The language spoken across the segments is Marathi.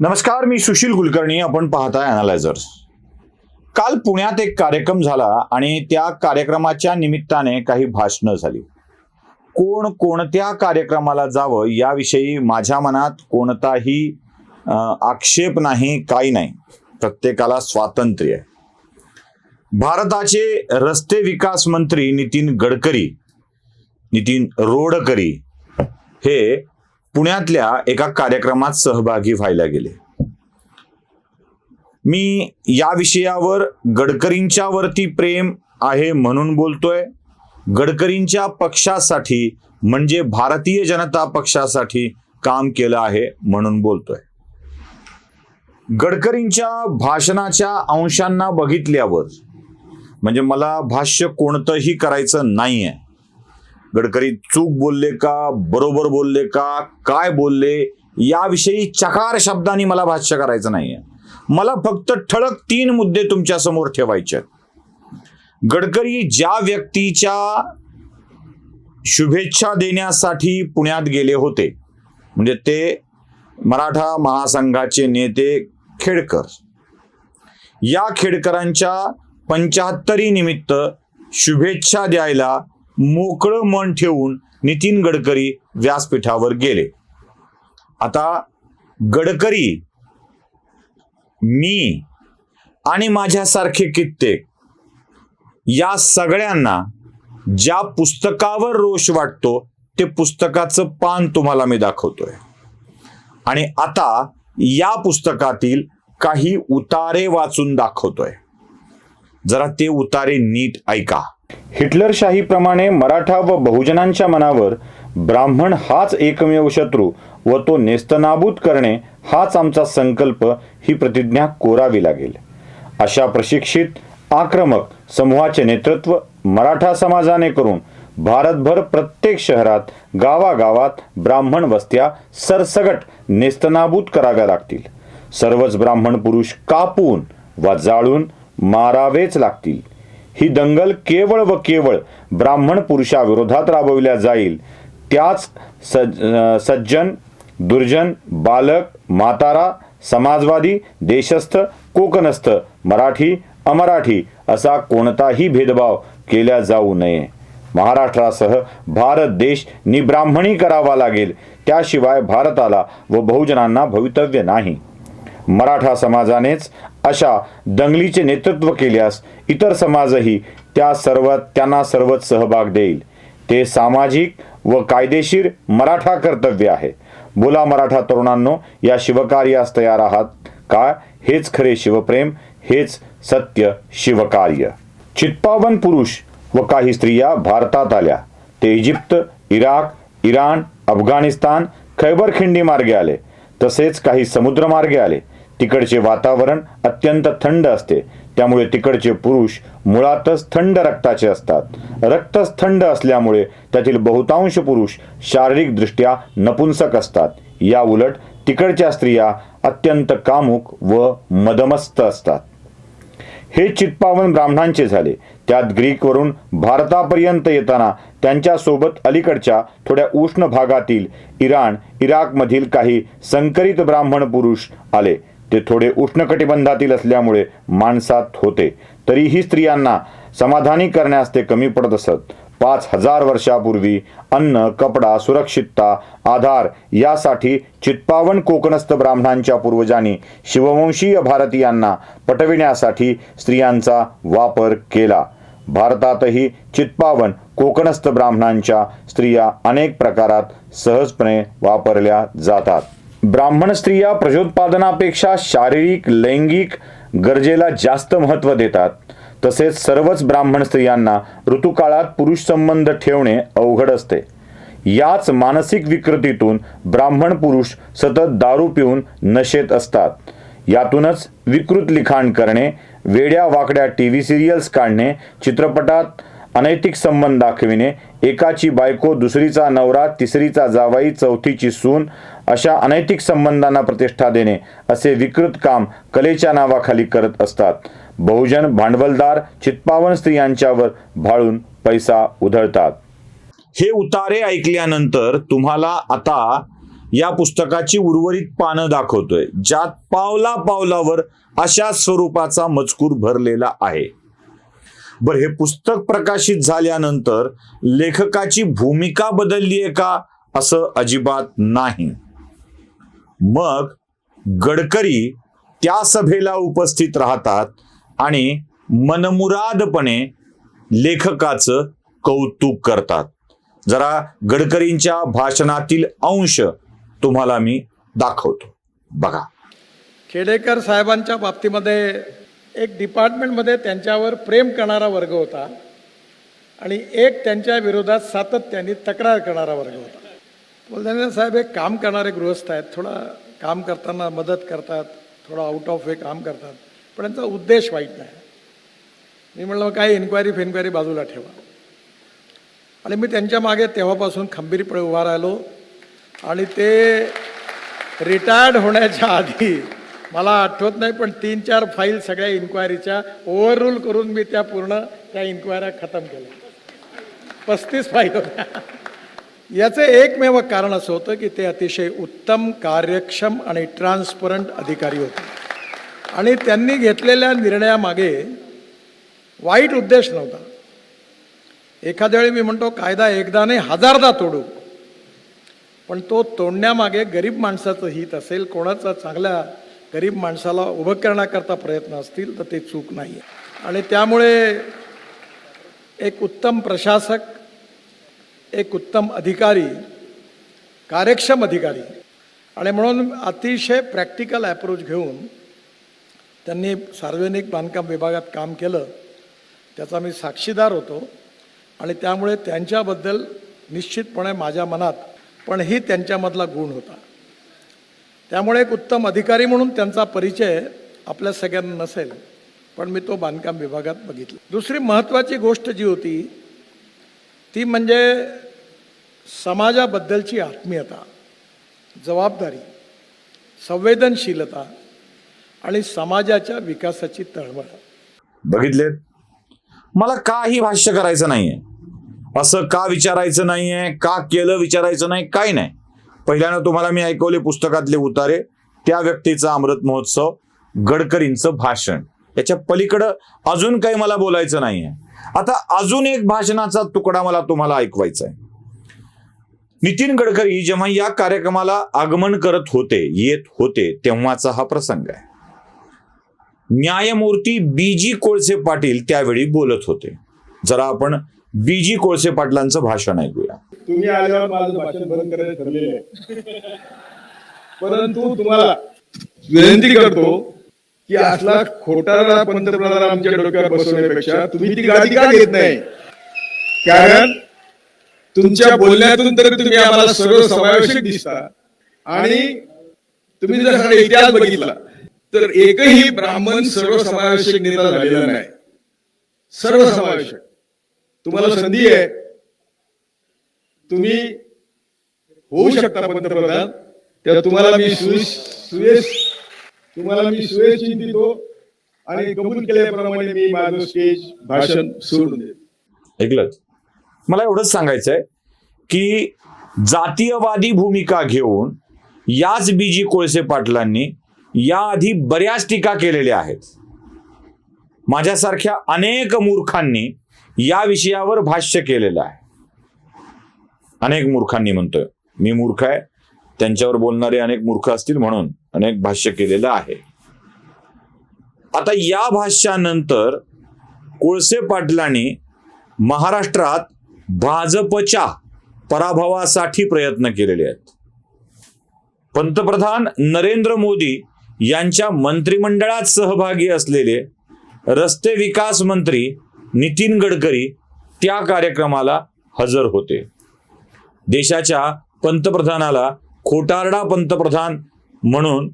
नमस्कार मी सुशील कुलकर्णी. आपण पाहताय अनालायझर्स काल पुण्यात एक कार्यक्रम झाला आणि त्या कार्यक्रमाच्या निमित्ताने काही भाषणं झाली. कोण कोणत्या कार्यक्रमाला जावं याविषयी माझ्या मनात कोणताही आक्षेप नाही काही नाही. प्रत्येकाला स्वातंत्र्य आहे. भारताचे रस्ते विकास मंत्री नितीन गडकरी नितीन रोडकरी हे पुण्यातल्या एका कार्यक्रमात सहभागी व्हायला गेले. मी या विषयावर गडकरींच्या वरती प्रेम आहे म्हणून बोलतोय. गडकरींच्या पक्षासाठी म्हणजे भारतीय जनता पक्षासाठी काम केलं आहे म्हणून बोलतोय. गडकरींच्या भाषणाच्या अंशांना बघितल्यावर म्हणजे मला भाष्य कोणतंही करायचं नाहीये गडकरी चूक बोलले का? बरोबर बोलले का? काय बोलले? याविषयी चकार शब्दांनी मला भाष्य करायचं नाहीये. मला फक्त ठळक तीन मुद्दे तुमच्यासमोर ठेवायचे आहेत. गडकरी ज्या व्यक्तीच्या शुभेच्छा देण्यासाठी पुण्यात गेले होते म्हणजे ते मराठा महासंघाचे नेते खेडकर. या खेडकरांच्या पंचाहत्तरी निमित्त शुभेच्छा द्यायला मोकळं मन ठेवून नितीन गडकरी व्यासपीठावर गेले. आता गडकरी मी आणि माझ्यासारखे कित्येक या सगळ्यांना ज्या पुस्तकावर रोष वाटतो ते पुस्तकाचं पान तुम्हाला मी दाखवतोय. आणि आता या पुस्तकातील काही उतारे वाचून दाखवतोय. जरा ते उतारे नीट ऐका. हिटलरशाहीप्रमाणे मराठा व बहुजनांच्या मनावर ब्राह्मण हाच एकमेव शत्रू व तो नेस्तनाबूत करणे हाच आमचा संकल्प ही प्रतिज्ञा कोरावी लागेल. अशा प्रशिक्षित आक्रमक समूहाचे नेतृत्व मराठा समाजाने करून भारतभर प्रत्येक शहरात गावागावात ब्राह्मण वस्त्या सरसगट नेस्तनाबूत कराव्या लागतील. सर्वच ब्राह्मण पुरुष कापून वा जाळून मारावेच लागतील. ही दंगल केवळ व केवळ ब्राह्मण पुरुषाविरोधात राबविल्या जाईल. त्याच सज सज्जन दुर्जन बालक म्हातारा समाजवादी देशस्थ कोकणस्थ मराठी अमराठी असा कोणताही भेदभाव केला जाऊ नये. महाराष्ट्रासह भारत देश निब्राह्मणी करावा लागेल. त्याशिवाय भारताला व बहुजनांना भवितव्य नाही. मराठा समाजानेच अशा दंगलीचे नेतृत्व केल्यास इतर समाजही त्या सर्व त्यांना सर्वच सहभाग देईल. ते सामाजिक व कायदेशीर मराठा कर्तव्य आहे. बोला मराठा तरुणांनो या शिवकार्यास तयार आहात का? हेच खरे शिवप्रेम हेच सत्य शिवकार्य. चित्पावन पुरुष व काही स्त्रिया भारतात आल्या. ते Egypt Iraq Iran Afghanistan Khyber खिंडी मार्गे आले. तसेच काही समुद्र मार्गे आले. तिकडचे वातावरण अत्यंत थंड असते. त्यामुळे तिकडचे पुरुष मुळातच थंड रक्ताचे असतात. रक्तच थंड असल्यामुळे त्यातील बहुतांश पुरुष शारीरिकदृष्ट्या नपुंसक असतात. या उलट तिकडच्या स्त्रिया अत्यंत कामुक व मदमस्त असतात. हे चित्पावन ब्राह्मणांचे झाले. त्यात ग्रीकवरून भारतापर्यंत येताना त्यांच्यासोबत अलीकडच्या थोड्या उष्ण भागातील इराण इराकमधील काही संकरित ब्राह्मण पुरुष आले. ते थोडे उष्णकटिबंधातील असल्यामुळे माणसात होते. तरीही स्त्रियांना समाधानी करण्यास ते कमी पडत असत. पाच हजार वर्षापूर्वी अन्न कपडा सुरक्षितता आधार यासाठी चित्पावन कोकणस्थ ब्राह्मणांच्या पूर्वजांनी शिववंशीय भारतीयांना पटविण्यासाठी स्त्रियांचा वापर केला. भारतातही चित्पावन कोकणस्थ ब्राह्मणांच्या स्त्रिया अनेक प्रकारात सहजपणे वापरल्या जातात. ब्राह्मण स्त्रिया प्रजोत्पादनापेक्षा शारीरिक लैंगिक गरजेला जास्त महत्त्व देतात. तसेच सर्वच ब्राह्मण स्त्रियांना ऋतुकाळात पुरुष संबंध ठेवणे अवघड असते. याच मानसिक विकृतीतून ब्राह्मण पुरुष सतत दारू पिऊन नशेत असतात. यातूनच विकृत लिखाण करणे वेड्या वाकड्या टी व्ही सिरियल्स काढणे चित्रपटात अनैतिक संबंध दाखविणे एकाची बायको दुसरीचा नवरा तिसरीचा जावाई चौथीची सून अशा अनैतिक संबंधांना प्रतिष्ठा देणे असे विकृत काम कलेच्या नावाखाली करत असतात. बहुजन भांडवलदार चित्पावन स्त्रियांच्यावर भाळून पैसा उधळतात. हे उतारे ऐकल्यानंतर तुम्हाला आता या पुस्तकाची उर्वरित पानं दाखवतोय ज्यात पावला पावलावर अशा स्वरूपाचा मजकूर भरलेला आहे. बर हे पुस्तक प्रकाशित झाल्यानंतर लेखकाची भूमिका बदलली आहे का असं अजिबात नाही. मग गडकरी त्या सभेला उपस्थित राहतात आणि मनमुरादपणे लेखकाचं कौतुक करतात. जरा गडकरींच्या भाषणातील अंश तुम्हाला मी दाखवतो. बघा. खेडेकर साहेबांच्या बाबतीमध्ये एक डिपार्टमेंटमध्ये त्यांच्यावर प्रेम करणारा वर्ग होता आणि एक त्यांच्या विरोधात सातत्याने तक्रार करणारा वर्ग होता. बोलताना साहेब एक काम करणारे गृहस्थ आहेत. थोडा काम करताना मदत करतात. थोडा आउट ऑफ वे काम करतात. पण त्यांचा उद्देश वाईट नाही. मी म्हणलं काही इन्क्वायरी फिन्क्वायरी बाजूला ठेवा. आणि मी त्यांच्या मागे तेव्हापासून खंबीरपणे उभा राहिलो. आणि ते रिटायर्ड होण्याच्या आधी मला आठवत नाही पण तीन चार फाईल सगळ्या इन्क्वायरीच्या ओव्हररूल करून मी त्या पूर्ण त्या इन्क्वायऱ्या खतम केल्या. पस्तीस फाईल होत्या. याचं एकमेव कारण असं होतं की ते अतिशय उत्तम कार्यक्षम आणि ट्रान्सपरंट अधिकारी होते. आणि त्यांनी घेतलेल्या निर्णयामागे वाईट उद्देश नव्हता. एखाद्या वेळी मी म्हणतो कायदा एकदा नाही हजारदा तोडू. पण तो तोडण्यामागे गरीब माणसाचं हित असेल कोणाचा चांगल्या गरीब माणसाला उभं करण्याकरता प्रयत्न असतील तर ते चूक नाही आहे आणि त्यामुळे एक उत्तम प्रशासक एक उत्तम अधिकारी कार्यक्षम अधिकारी. आणि म्हणून अतिशय प्रॅक्टिकल ॲप्रोच घेऊन त्यांनी सार्वजनिक बांधकाम विभागात काम केलं. त्याचा मी साक्षीदार होतो. आणि त्यामुळे त्यांच्याबद्दल निश्चितपणे माझ्या मनात पण ही त्यांच्यामधला गुण होता. त्यामुळे एक उत्तम अधिकारी म्हणून त्यांचा परिचय आपल्या सगळ्यांना नसेल पण मी तो बांधकाम विभागात बघितला. दुसरी महत्त्वाची गोष्ट जी होती ती म्हणजे समाजाबद्दलची आत्मीयता जबाबदारी संवेदनशीलता आणि समाजाच्या विकासाची तळमळ. बघितलेत? मला काही भाष्य करायचं नाहीये. असं का विचारायचं नाहीये? का केलं विचारायचं नाही? काही नाही. पहिल्यानं तुम्हाला मी ऐकवले पुस्तकातले उतारे. त्या व्यक्तीचा अमृत महोत्सव गडकरींचं भाषण. याच्या पलीकडं अजून काही मला बोलायचं नाहीये. आता अजून एक भाषणाचा तुकडा मला तुम्हाला ऐकवायचा आहे. नितीन गडकरी जेव्हा या कार्यक्रमाला आगमन करत होते येत होते तेव्हाचा हा प्रसंग आहे. न्यायमूर्ती बीजी कोळसे पाटील त्यावेळी बोलत होते. जरा आपण बीजी कोळसे पाटलांचं भाषण ऐकूया. तुम्ही आल्यावर माझं भाषण बंद करायचं ठरलेलं आहे. परंतु तुम्हाला विनंती करतो की असला खोटारा पंतप्रधान आमच्या डोक्यावर बसवण्यापेक्षा तुम्ही ती गादी का घेत नाही? कारण तुमच्या बोलण्यातून तर तुम्ही आम्हाला सर्व समावेशक दिसता. आणि तुम्ही जर हा इतिहास बघितला तर एकही ब्राह्मण सर्वसमावेशक नेता झालेला नाही. सर्वसमावेशक तुम्हाला संधी आहे. तुम्ही होऊ शकता पंतप्रधान. तेव्हा तुम्हाला मी सुयश सुयश तुम्हाला मी सुयश आणि कबूल केल्याप्रमाणे मी माझं स्टेज भाषण सोडून देतो. ऐकलं? मला एवढंच सांगायचंय की जातीयवादी भूमिका घेऊन याच बीजी कोळसे पाटलांनी याआधी बऱ्याच टीका केलेल्या आहेत. माझ्यासारख्या अनेक मूर्खांनी या विषयावर भाष्य केलेलं आहे. अनेक मूर्खांनी म्हणतोय. मी मूर्ख आहे. त्यांच्यावर बोलणारे अनेक मूर्ख असतील म्हणून. अनेक भाष्य केलेलं आहे. आता या भाष्यानंतर कोळसे पाटलांनी महाराष्ट्रात भाजपच्या पराभवासाठी प्रयत्न केलेले आहेत. पंतप्रधान नरेंद्र मोदी यांच्या मंत्रिमंडळात सहभागी असलेले रस्ते विकास मंत्री नितीन गडकरी त्या कार्यक्रमाला हजर होते. देशाच्या पंतप्रधानाला खोटारडा पंतप्रधान म्हणून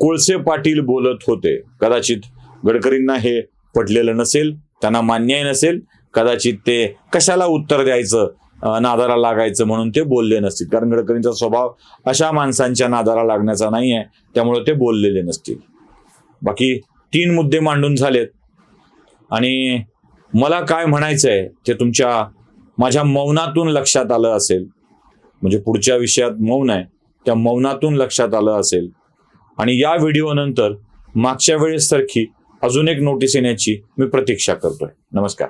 कोळसे पाटील बोलत होते. कदाचित गडकरींना हे पटलेलं नसेल त्यांना मान्यही नसेल कदाचित ते कशाला उत्तर द्यायचं नादारा नादाला लागायचं म्हणून ते बोलले नसतील. कारण गडकरींचा स्वभाव अशा माणसांच्या नादाला लागण्याचा नाही आहे त्यामुळे ते बोललेले नसतील. बाकी तीन मुद्दे मांडून झालेत. आणि मला काय म्हणायचं आहे ते तुमच्या माझ्या मौनातून लक्षात आलं असेल. म्हणजे पुढच्या विषयात मौन आहे. त्या मौनातून लक्षात आलं असेल. आणि या व्हिडिओनंतर मागच्या वेळेस सारखी अजून एक नोटीस येण्याची मी प्रतीक्षा करतोय. नमस्कार.